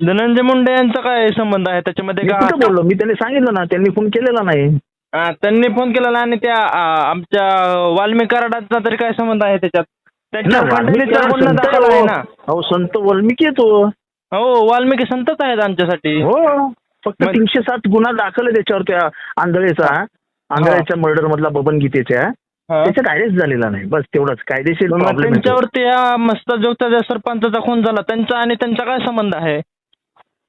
धनंजय मुंडे यांचा काय संबंध आहे? त्याच्यामध्ये मी का कुठं बोललो? मी त्यांनी सांगितलं ना त्यांनी फोन केलेला नाही. हा, त्यांनी फोन केलेला आणि त्या आ, आमच्या वाल्मिक कराडाचा तरी काय संबंध आहे त्याच्यात? त्यांच्या ना, वाल्मिकी खंडणीचा हा गुन्हा संत दाखल आहे आहे. ना अहो संत वाल्मिकी आहे तो. हो वाल्मिकी संतच आहेत आमच्यासाठी. हो फक्त मग- तीनशे सात गुन्हा दाखल आहे त्याच्यावर त्या आंधळेचा. आंधळेच्या मर्डर मधला बबन गीतेच्या. हा. त्याच्यात अरेस्ट झालेला नाही. बस तेवढंच. कायदेशीर मग प्रॉब्लेम त्यांच्यावरती या मस्त जोगचा ज्या सरपंचाचा खून झाला त्यांचा आणि त्यांचा काय संबंध आहे?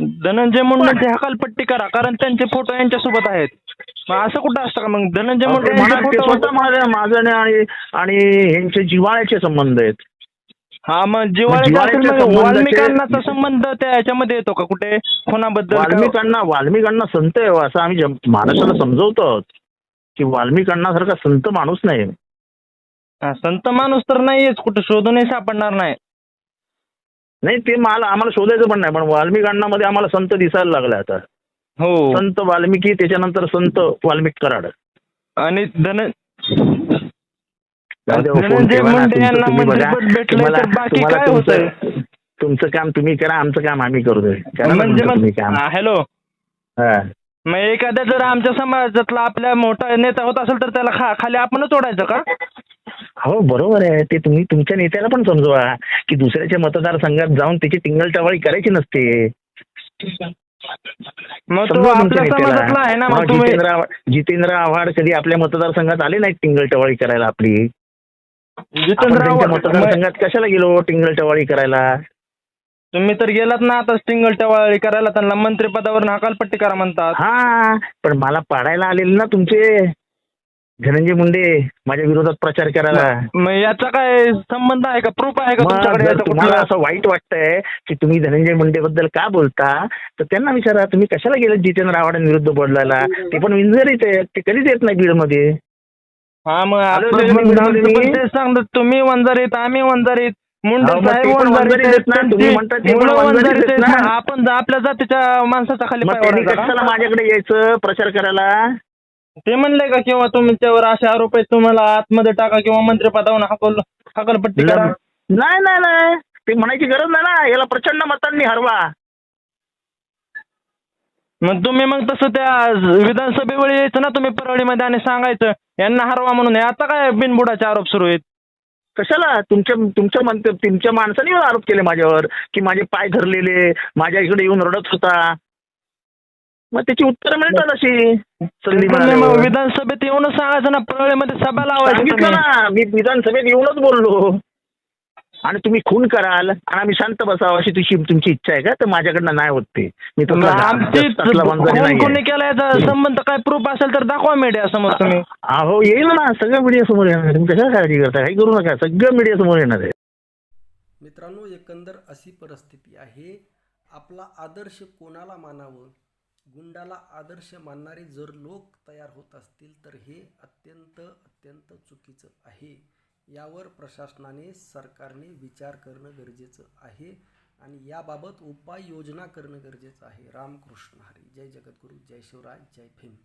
धनंजय मुंडेची हकालपट्टी करा कारण त्यांचे फोटो यांच्यासोबत आहेत. मग असं कुठं असतं का मग? धनंजय मुंडे ते यांचे म्हणा- ते फोटो स्वतः म्हणाले माझं आणि आणि यांचे जिव्हाळ्याचे संबंध आहेत. हा मग जिवाळ्याचा जिव्हाळ्याच्या असेल मग संबंधाचे- वाल्मिकांनाचा संबंध त्या ह्याच्यामध्ये येतो का कुठे? खुनाबद्दल का- वाल्मिकांना वाल्मिकांना संत आहे हो, असं आम्ही जम- महाराष्ट्राला समजवतो आहोत. की वाल्मिकांना संत माणूस नाही. हा, संत माणूस तर नाहीयेच कुठे शोधूनही सापडणार नाही. नाही ते मला आम्हाला शोधायचं पण नाही पण वाल्मिकांना मध्ये आम्हाला संत दिसायला लागला आता हो संत वाल्मिकी त्याच्यानंतर संत वाल्मिक कराड आणि धन हो, धनंजय. मुंडे यांना. मंत्रिपद तर बाकी काय होतंय? तुमचं काम तुम्ही करा आमचं काम आम्ही करू दे करा म्हणजे तुम्ही काम हॅलो हा. मग एखाद्या जर आमच्या समाजातला आपल्या मोठा नेता होत असेल तर त्याला खा खाली आपणच ओढायचं का हो बरोबर आहे. ते तुम्ही तुमच्या नेत्याला पण समजवा की दुसऱ्याच्या मतदारसंघात जाऊन त्याची टिंगल टवाळी करायची नसते. मग तो समजवा तुमच्या आपल्या नेत्याला. समाजातला आहे ना मग तुम्ही जितेंद्र आव्हाड- जितेंद्र आव्हाड कधी आपल्या मतदारसंघात आले नाहीत टिंगल टवाळी करायला आपली? आपण जितेंद्र त्यांच्या आव्हाड- मतदारसंघात कशाला गेलो टिंगल टवाळी करायला? तुम्ही तर गेलात ना आता सिंगल टवाळी करायला त्यांना मंत्रिपदावर हकालपट्टी करा म्हणतात. हा पण मला पाडायला आलेले ना तुमचे. धनंजय मुंडे माझ्या विरोधात प्रचार करायला मग याचा काय संबंध आहे का प्रूफ आहे का मग तुमच्याकडे जर याचं तुम्हाला कुठलं? असं वाईट वाटतंय की तुम्ही धनंजय मुंडे बद्दल का बोलता तर त्यांना विचारा तुम्ही कशाला गेले जितेंद्र आव्हाडांविरुद्ध बोलायला ते पण विंजरीत आहेत ते कधीच येत नाही बीडमध्ये हा मग आमचं मी- पण तेच सांगतो तुम्ही वंजारीत आम्ही वंजारीत मुंडे अहो, मग साहेब ते पण वंजारीत वंजारीत आहेत ना, तुम्ही म्हणता ते पण मुलं वंजारीत वंजारीत आहेत आहेत. ना. मग आपण जर आपल्या जातीच्या माणसाचा खाली मग पाय त्यांनी ओढायचा कशाला? माझ्याकडे यायचं प्रचार करायला ते म्हणले का किंवा तुमच्यावर असे आरोप आहेत तुम्हाला आतमध्ये टाका किंवा मंत्रिपदावर हकल हकलपट्टी करा. नाही नाही नाही. ते म्हणायची गरज नाही ना. याला प्रचंड मतांनी हरवा. मग तुम्ही मग तसं त्या विधानसभेवर यायचं ना तुम्ही परळीमध्ये आणि सांगायचं यांना हरवा म्हणून. आता काय बिनबुडाचे आरोप सुरू आहेत? कशाला? तुमच्या तुमच्या मन तुमच्या माणसाने आरोप केले माझ्यावर की माझे पाय धरलेले माझ्या इकडे येऊन रडत होता. मग त्याची उत्तरं मिळतात अशी. संधी मग. विधानसभेत येऊनच सांगायचं ना परळीमध्ये सभा लावायची सांगितलं तुम्ही. ना मी विधानसभेत येऊनच बोललो. आणि तुम्ही खून कराल आणि आम्ही शांत बसावं अशी तुझी तुमची इच्छा आहे का? तर माझ्याकडनं नाही होत ते. मी तसला आमची तसला वंजारी कोण केला याचा संबंध काय प्रूफ असेल तर दाखवा मीडिया समोर तुम्ही. अहो येईल ना सगळं मीडिया समोर येणार आहे. तुम्ही कशाला काळजी करता काही करू नका. सगळं मीडिया समोर येणार आहे. मित्रांनो एकंदर अशी परिस्थिती आहे. आपला आदर्श कोणाला मानावं? गुंडाला आदर्श मानणारे जर लोक तयार होत असतील तर हे अत्यंत अत्यंत चुकीचं आहे. यावर प्रशासनाने सरकारने विचार करणं गरजेचं आहे आणि याबाबत उपाययोजना करणं गरजेचं आहे. रामकृष्ण हरी. जय जगद्गुरू. जय शिवराय. जय भीम.